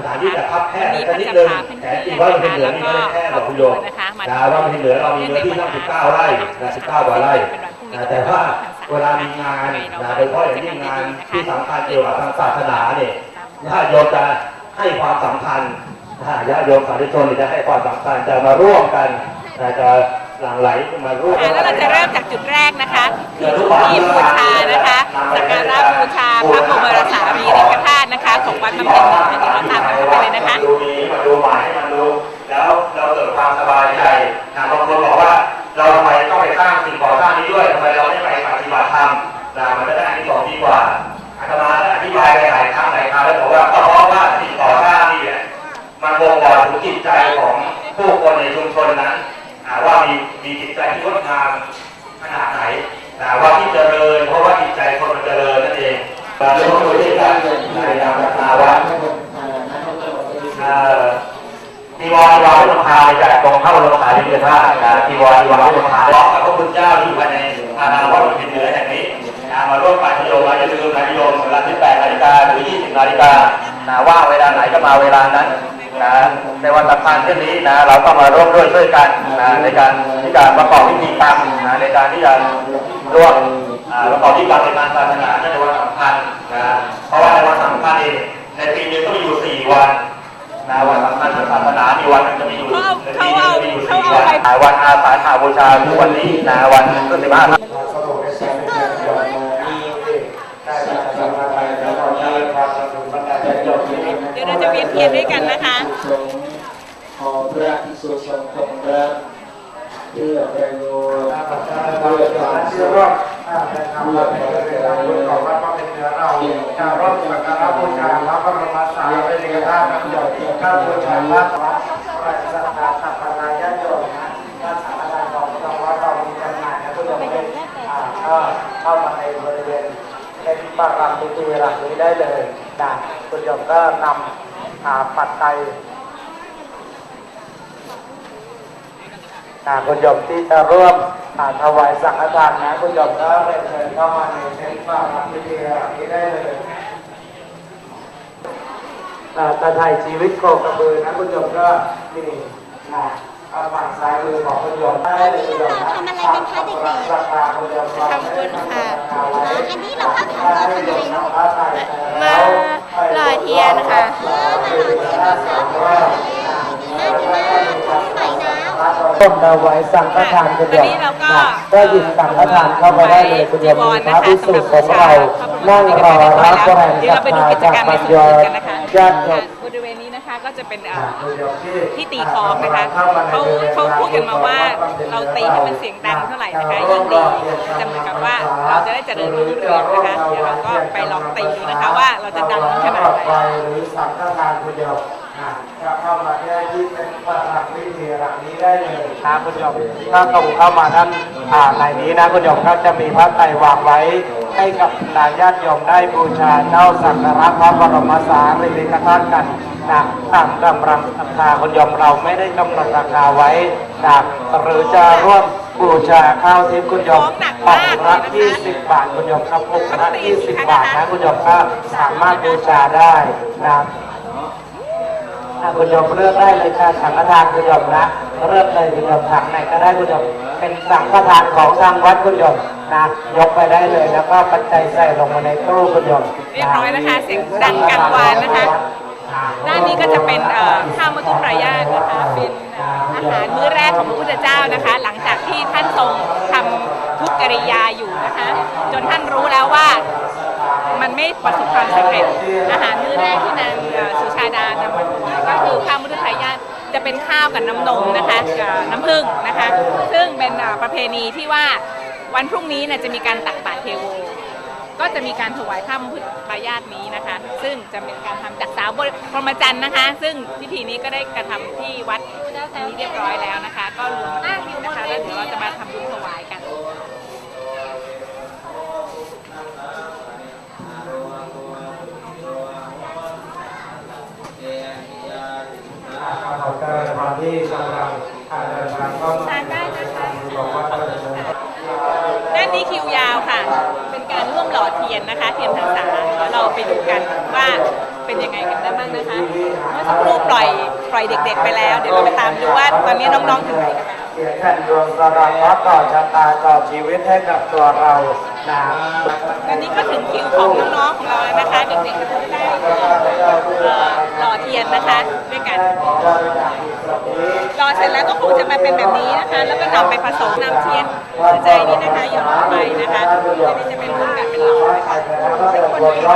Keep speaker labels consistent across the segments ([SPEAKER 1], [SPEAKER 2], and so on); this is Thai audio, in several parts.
[SPEAKER 1] สถานที่แต่พับแค่
[SPEAKER 2] วันนี้
[SPEAKER 1] แต่
[SPEAKER 2] ก็
[SPEAKER 1] นิด
[SPEAKER 2] จะ
[SPEAKER 1] นึง
[SPEAKER 2] พาเพื่อน
[SPEAKER 1] แต่
[SPEAKER 2] ๆ
[SPEAKER 1] จริง
[SPEAKER 2] นะ
[SPEAKER 1] ว่ามันเป็น
[SPEAKER 2] คะ
[SPEAKER 1] เหลือ
[SPEAKER 2] แล้ว
[SPEAKER 1] นี่
[SPEAKER 2] ก็
[SPEAKER 1] ไม่ได้แค่
[SPEAKER 2] ค
[SPEAKER 1] ด
[SPEAKER 2] ร
[SPEAKER 1] อ
[SPEAKER 2] อกบ
[SPEAKER 1] คุณ
[SPEAKER 2] ค
[SPEAKER 1] โย
[SPEAKER 2] รัว
[SPEAKER 1] ม
[SPEAKER 2] นะคะมา
[SPEAKER 1] นะว่ามันเป็นเหลือเรามีเนื้อที่ตั้ง19ไร่นะ19กว่าไร่นะแต่ว่าเวลามีงานนะโดยเฉพาะอย่างยิ่งงานที่สำคัญเกี่ยวกับทางศาสนาเนี่ยญาติโยมจะให้ความสำคัญนะญาติโยมสาธุชนจะให้ความสำคัญจะมาร่วมกันนะจะ หลั่งไหลมาร่วม
[SPEAKER 2] อ่าแล้วเราจะเริ่มจากจุดแรกนะคะคือที่บูชานะคะสักการะบูชาพระบรมราชารีริกธาตุนะคะ ของวัดบำเพ็ญเหนือเดี๋ยวเราตามกันเข้าไปเลยนะคะ
[SPEAKER 1] มาดูนี้มาดูหมายมาดูแล้วเราเกิดความสบายใจนะบางคนบอกว่าเราทำไมต้องไปสร้างสิ่งก่อสร้างนี้ด้วยทำไมเราไม่ไปปฏิบัติธรรมนะมันจะได้อันที่สองดีกว่าอาตมาได้อธิบายไปหลายครั้งหลายครั้งแล้วบอกว่าก็เพราะว่าสิ่งก่อสร้างนี่แหละมันบ่งบอกถึงจิตใจของผู้คนในชุมชนนั้นอ่า ว่ามีมีจิตใจที่งดงามขนาดไหนนะว่าที่เจริญ เพราะว่าจิตใจคนมันเจริญนั่นเองเราจะต้องดูที่การในนามนาวัดเอ่อทีวรวาพุทธาจากตรงเข้าลงขาที่เดือนห้าทีวรวาพุทธาร้องกับพระคุณเจ้าที่อยู่ภายในอาณาวัดเป็นเหนือแห่งนี้นะมาร่วมปฏิโยมมาอย่าลืมปฏิโยมเวลา18นาฬิกาหรือ20นาฬิกานะว่าเวลาไหนก็มาเวลานั้น นะในวันสำคัญเช่นนี้นะเราต้องมาร่วมด้วยช่วยกันนะในการที่จะประกอบพิธีกรรมนะในการที่จะร่วมอ่าประกอบพิธีกรรมในการศาสนาในวันสำคัญนะเพราะว่าในวันสำคัญเองในปีหนึงก็มีอยู่4วันนะวันสำคัญทางศาสนามีวันหนึงจะมีอยู่
[SPEAKER 2] เขาเอา
[SPEAKER 1] ในปีหนึงจะมีอยู่
[SPEAKER 2] เขา
[SPEAKER 1] สี่
[SPEAKER 2] เอา
[SPEAKER 1] วัน
[SPEAKER 2] ไป
[SPEAKER 1] อ่าวันอาสาฬหบูชาคือวันนี้นะวันขึ้นสิบห้า
[SPEAKER 2] เดี๋ยว เยนเทียนด้วยกันนะคะ
[SPEAKER 3] ขอพระภิกษุสงฆ์ของเราเพื่อประโยชน์เพื่อความสุข
[SPEAKER 4] ทำมาเป็นเวลาบุญของวัดพระเป็นเนื้อเราจะร่วมสักการะบูชาพระบรมสารีริกธาตุน้ำหยดข้าบูชาพระวัดพระสัทธาสัพพนายโยมนะพรสังฆทานของพระวัดเรามีจำหน่ายนะทุกท่านเข้ามาในบริเวณเป็นปารามพิธีหลังนี้ได้เลย นะคุณโยมก็นำอาปัจจัยคุณโยมที่จะร่วมอาถวายสังฆทานนะคุณโยมก็เรียนเชิญเข้ามาในเทศบาลพิธีนี้ได้เลยอ่าตาไทยชีวิตโคกระบือนะคุณโยมก็นี่นะ ฝั่งซ้ายมือของคุณโยมได้เลยคุณโยมนะ
[SPEAKER 5] ทำอะไรกันคะเด็กๆ
[SPEAKER 4] ราคาคุณโยมเราไม่ได้
[SPEAKER 2] ทำบุญค่ะ
[SPEAKER 5] อันนี้เราพักถามเราทำอะไรลูก
[SPEAKER 4] มาหล่อเทียนค่ะ
[SPEAKER 5] มาหล่อเทียนนะคะน่าดีมากใส่น้ำ
[SPEAKER 4] ต้มถวายสังฆทานคุณโย
[SPEAKER 2] ตอน
[SPEAKER 4] ม
[SPEAKER 2] นี้เราก็
[SPEAKER 4] หยิบสั่งฆทานเข้าไปได้เลยคุณโยมพระพิสุของเรานั่งรอรับแรง
[SPEAKER 2] เดี๋ยว
[SPEAKER 4] ศรั
[SPEAKER 2] เรา
[SPEAKER 4] ท
[SPEAKER 2] ไปดู
[SPEAKER 4] ธา
[SPEAKER 2] กิจา
[SPEAKER 4] ก
[SPEAKER 2] กรรมใน
[SPEAKER 4] ปัญ
[SPEAKER 2] ส่วน
[SPEAKER 4] ญา
[SPEAKER 2] อื่นกันนะคะ
[SPEAKER 4] ญาติโยม
[SPEAKER 2] บ นี้นะคะก็จะเป็นเอ่อที่ตีคล้องนะคะเขาเขาพูดกันมาว่าเราตีให้มันเสียงดังเท่าไหร่นะคะยิ่งดีจะเหมือนกับว่าเราจะได้เจริญรุ่งเรืองนะคะเดี๋ยวเราก็ไปลองตีดูนะคะว่าเราจะดังขนาดไหน
[SPEAKER 4] หรือสังฆทานคุณโยมนะจะเข้ามาแค่ที่เป็นประหลักวิธีหลักนี้ได้เลยนะคุณโยมถ้าตรงเข้ามาด้านอ่าในนี้นะคุณโยมก็จะมีพระไตรวางไว้ให้กับนาญาติโยมได้บูชาเน่าสักการะพระบรมสารีริกธาตุกัน นะตามกำลังศรัทธาคุณโยมเราไม่ได้กำหนดราคาไว้นะหรือจะร่วมบูชาข้าวทิพย์คุณโยม
[SPEAKER 2] ของหนัก
[SPEAKER 4] ออก
[SPEAKER 2] มาก
[SPEAKER 4] ละ
[SPEAKER 2] เลยนะคะ
[SPEAKER 4] 20 บาทคุณโยมครับอกละ20 บาทนะคุณโยมก็สามารถบูชาได้นะอะคุณโยมเลือกได้เลยค่ะสังฆทานคุณโยมนะเลือกเลยคุณโยมถังไหนก็ได้คุณโยมเป็นสังฆทานของทางวัดคุณโยมนะยกไปได้เลยแล้วก็ปัจจัยใส่ลงมาในตู้คุณโยม
[SPEAKER 2] เรียบร้อยนะคะเสียงดังกังวานนะคะ ด้านนี้ก็จะเป็นข้าวมัทุปรายาตนะคะ เป็นอาหารมื้อแรกของพระพุทธเจ้านะคะ หลังจากที่ท่านทรงทำทุกกิริยาอยู่นะคะ จนท่านรู้แล้วว่ามันไม่ประสบความสำเร็จ อาหารมื้อแรกที่นางสุชาดานำมาก็คือข้าวมัทุปรายาตจะเป็นข้าวกับน้ำนมนะคะน้ำผึ้งนะคะ ซึ่งเป็นประเพณีที่ว่าวันพรุ่งนี้นี่ยจะมีการตักบาตรเทโว ก็จะมีการถวายข้ามพุทธปายาตนี้นะคะ ซึ่งจะเป็นการทำจากสาวบริพรหมจันทร์นะคะ ซึ่งพิธีนี้ก็ได้กระทำที่วัดนี้เรียบร้อยแล้วนะคะ ก็รวมมาถึงนะคะแล้วเดี๋ยวเราจะมาทำบุญถวายกัน
[SPEAKER 4] ขอบคุณความที่กำลังเดินทางเข้ามา
[SPEAKER 2] ทานได้นะคะ
[SPEAKER 4] บอกว่า
[SPEAKER 2] ด้านนี้คิวยาวค่ะ เป็นการร่วมหล่อเทียนนะคะ เทียนพรรษาเดี๋ยวเราไปดูกันว่าเป็นยังไงกันได้บ้างนะคะ เมื่อสักครู่ปล่อยปล่อยเด็ก ๆ ไปแล้ว เดี๋ยวเราไปตามดูว่าตอนนี้น้องๆถึงไหนกันแล้ว
[SPEAKER 4] เขียนแผ่นดวงสะดอกเคราะห์ต่อชะตาต่อชีวิตให้กับตัวเรานะ
[SPEAKER 2] ตอนนี้ก็ถึงคิวของน้องๆของเราแล้วนะคะ เด็กๆก็ต้องได้เอ่อหล่อเทียนนะคะ ด้วยกัน รอเสร็จแล้วก็คงจะมาเป็นแบบนี้นะคะ แล้วก็นำไปผสมน้ำเทียนหัวใจนี่นะคะหย่อนลงไปนะคะเดี๋ยวนี้จะเป็นร่วมกันเป็นหล่อนะคะเป็นคนที่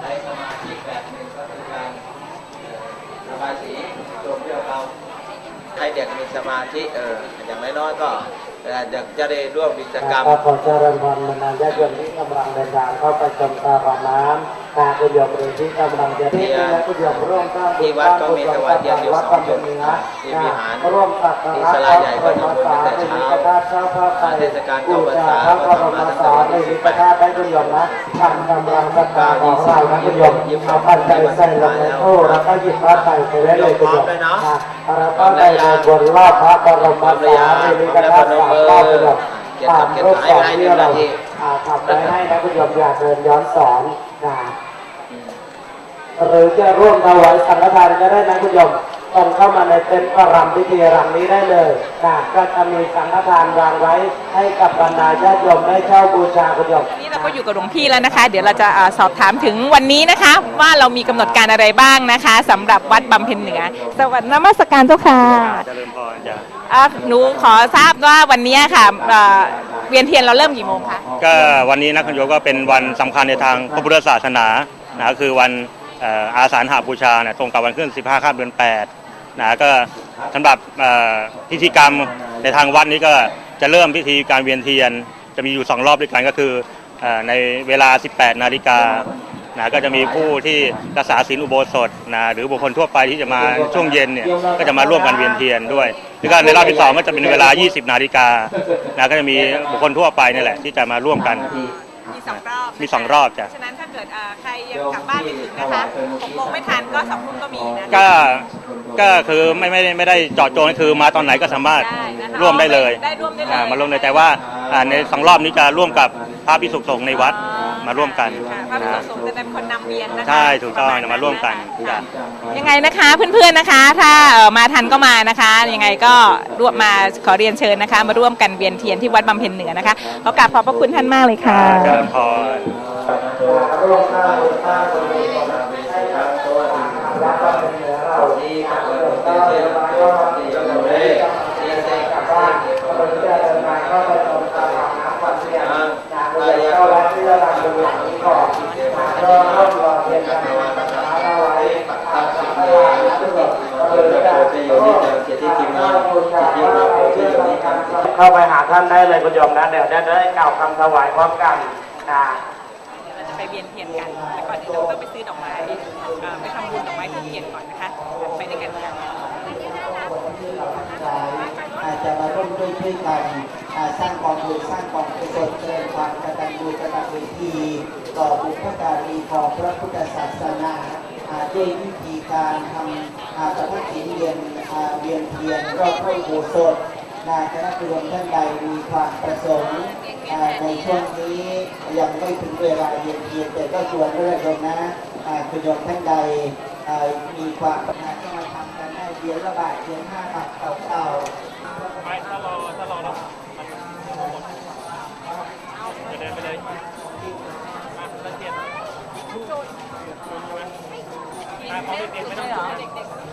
[SPEAKER 5] ใช้สมาธิแบบหนึ่งก็คือการระบายสีรวมเรื่องเราให้เด็กมีสมาธิเอออย่างน้อยๆก็ อ่อเด็กจะได้ร่วมกิจกรรม
[SPEAKER 4] ขอเจริญพรบรรดาญาติโยมที่กำลังเดินทางเข้าไปชมตาบาน้ำ นาคุณโยมหรือที่กำลังจะที่และคุณโยมร่วมสร้าง
[SPEAKER 5] ที่วัดก็มีถวายเทียนอยู่สองจุดที่วิหาร
[SPEAKER 4] ร่วมสักการะ
[SPEAKER 5] ที่ศาลาใหญ่ก็ทำบุญตั้งแต่เช้าเทศกาลเข้าพรรษาก็ทำมาตั้งแต่วันที่สิบแปด
[SPEAKER 4] ได้คุณโยมนะทำกำลังสักการของเรานะคุณโยมเอาปัจจัยใส่ลงในตู้แล้วก็หยิบพระใส่ไปได้เลยคุณโยมนะแล้วก็ได้เลยบนรอบพระบรมสารีริกธาตุสามรอบคุณโยมตามรูปสอนที่เราอ่าทำไว้ให้นะคุณโยมอย่าเดินย้อนสอนนะ หรือจะร่วมถวายสังฆทานก็ได้นะคุณโยมตรงเข้ามาในเต็นท์ประรำพิธีรำนี้ได้เลยนะก็จะมีสังฆทานวางไว้ให้กับบรรดาญาติโยมได้เช่าบูชาคุณโยม
[SPEAKER 2] นี่เราก็อยู่กับหลวงพี่แล้วนะคะ เดี๋ยวเราจะเอ่อสอบถามถึงวันนี้นะคะ ว่าเรามีกำหนดการอะไรบ้างนะคะสำหรับวัดบำเพ็ญเหนือ สวัสดีนมัสการเจ้าค่ะ
[SPEAKER 1] เจริญพรจ้ะ
[SPEAKER 2] อะหนูขอทราบว่าวันนี้ค่ะเอ่อเวียนเทียนเราเริ่มกี่โมงคะ
[SPEAKER 1] ก็วันนี้นะคุณโยมก็เป็นวันสำคัญในทางพระพุทธศาสนานะคือวันเอาสาฬหาบูชาเนี่ยตรงกับวันขึ้น 15ข้ามเดือน8นะก็สำหรับพิธีกรรมในทางวัดนี้ก็จะเริ่มพิธีการเวียนเทียน จะมีอยู่ 2 รอบด้วยกันก็คือเอ่อในเวลา 18 นาฬิกานะก็จะมีผู้ที่รักษาศีลอุโบสถนะหรือบุคคลทั่วไปที่จะมาช่วงเย็นเนี่ยก็จะมาร่วมกันเวียนเทียนด้วย แล้วก็ในรอบที่สองก็จะเป็นเวลา 20 นาฬิกานะก็จะมีบุคคลทั่วไปนี่แหละที่จะมาร่วมกัน
[SPEAKER 2] มีสองรอบ
[SPEAKER 1] มีสองรอบจ้ะ
[SPEAKER 2] ฉะนั้นถ้าเกิดเอ่อใครยังกลับบ้านไม่ถึงนะคะหกโมงไม่ทันก็สองทุ่มก็มีนะ
[SPEAKER 1] ก็ ก็คือไม่ไม่ได้ไม่ได้เจาะจงคือมาตอนไหนก็สามารถ
[SPEAKER 2] ได้นะคะ
[SPEAKER 1] ร่วมได้เลย
[SPEAKER 2] ได้ร่วมได้เลย
[SPEAKER 1] อ่ามาร่วมเลยแต่ว่าอ่าในสองรอบนี้จะร่วมกับพระภิกษุสงฆ์ในวัด มาร่วมกัน
[SPEAKER 2] ค่ะพระภิกษุสงฆ์จะเป็นคนนำเวียนนะคะ
[SPEAKER 1] ใช่ถูกต้องมาร่วมกัน
[SPEAKER 2] ค่ะ
[SPEAKER 1] จ้ะ
[SPEAKER 2] ยังไงนะคะเพื่อนๆนะคะ ถ้าเอ่อมาทันก็มานะคะยังไงก็ร่วมมาขอเรียนเชิญนะคะ มาร่วมกันเวียนเทียนที่วัดบำเพ็ญเหนือนะคะขอกราบขอบพระคุณท่านมากเลยค่ะ
[SPEAKER 1] เจริญพร
[SPEAKER 4] ร่วมสร้างบุญสร้างบุญให้กับตัววัดบำเพ็ญเหนือเรา
[SPEAKER 5] ที่ขับรถ
[SPEAKER 4] ก็
[SPEAKER 5] เที่
[SPEAKER 4] เดิ
[SPEAKER 5] ยวน
[SPEAKER 4] ทาง
[SPEAKER 5] เที่
[SPEAKER 4] ก็
[SPEAKER 5] ยวที่ก็เลยที่เซ็ก
[SPEAKER 4] กลั
[SPEAKER 5] กั
[SPEAKER 4] บบ บ้า
[SPEAKER 5] บ้าน น
[SPEAKER 4] ก็เลยจะเดินทางเข้าไปชมตลาดน้ำวันเสียงนะก็เลยเข้าวัดที่ระดับดูหลังนี้ก่อนก็ร่วมรอเพียงกันมาสักการะไว้ตามสังฆทานนะทุกคนก็เลยจะเข้าไปหานได้เลยคุณโยมนะเดี๋ยวจะได้กล่าวคำถวายพร้อมกันนะ
[SPEAKER 2] เราจะไปเวียนเทียนกันแต่ก่อนอื่นเราต้องไปซื้อดอกไม้ไปทำบุญดอกไม้ที่เทียนก่อนนะคะ ไปด้วยกันค่ะ
[SPEAKER 3] อาจจะมาร่วมด้วยช่วยกันสร้างความบุญสร้างความกุศลเจริญความกตัญญูกตเวทีต่อบุพการีของพระพุทธศาสนาด้วยวิธีการทำอ่าสัพพะศีลเวียนเวียนเทียนรอบพระอุโบสถ นาคณะรวมท่านใดมีความประสงค์ในช่วงนี้ยังไม่ถึงเวลาเวียนเทียนแต่ก็ชวนเรื่อยๆนะคุณโยมท่านใดมีความปรารถนาก็มาทำกันได้เวียนละบาทเวียนห้าบาทเก่าๆ
[SPEAKER 2] น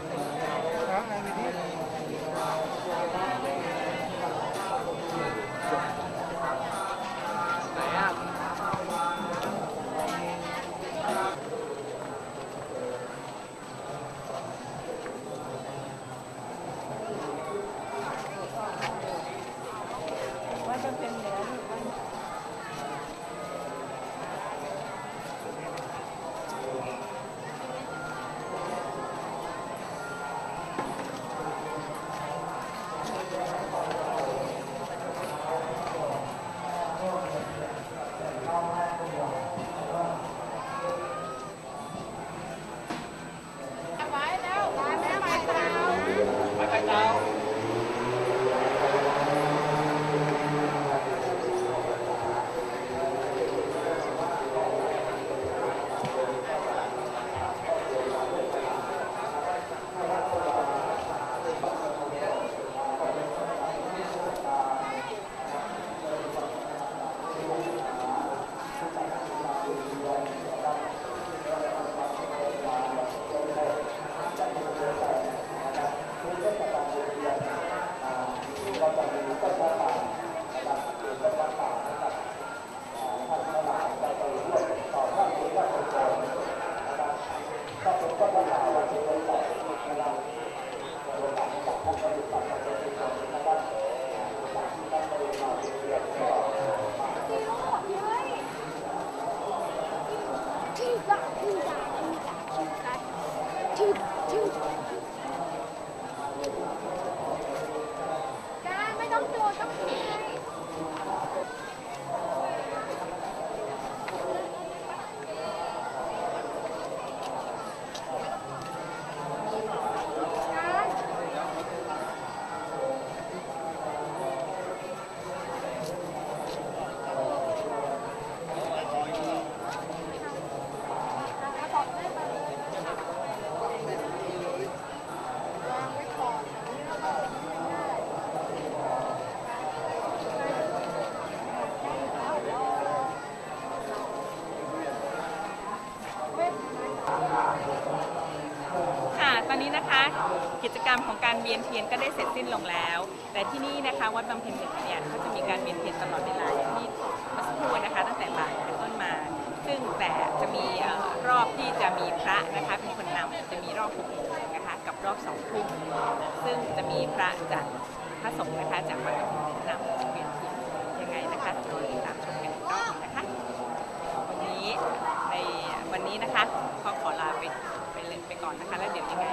[SPEAKER 2] นี้นะคะ กิจกรรมของการเวียนเทียนก็ได้เสร็จสิ้นลงแล้ว แต่ที่นี่นะคะวัดบำเพ็ญหนึ่งเนี่ยเขาจะมีการเวียนเทียนตลอดเวลาอย่างที่เมื่อสักครู่นะคะ ตั้งแต่บ่ายเป็นต้นมา ซึ่งแต่จะมีอรอบที่จะมีพระนะคะเป็นคนนำจะมีรอบหกโมงนะคะกับรอบสองทุ่มซึ่งจะมีพระจากพระสงฆ์นะคะจากวัดนำเวียนเทียนยังไงนะคะรอติดตามชมกันอีกรอบนะคะวันนี้ในวันนี้นะคะก็ขอลาไป ก่อนนะคะ แล้วเดี๋ยวยังไง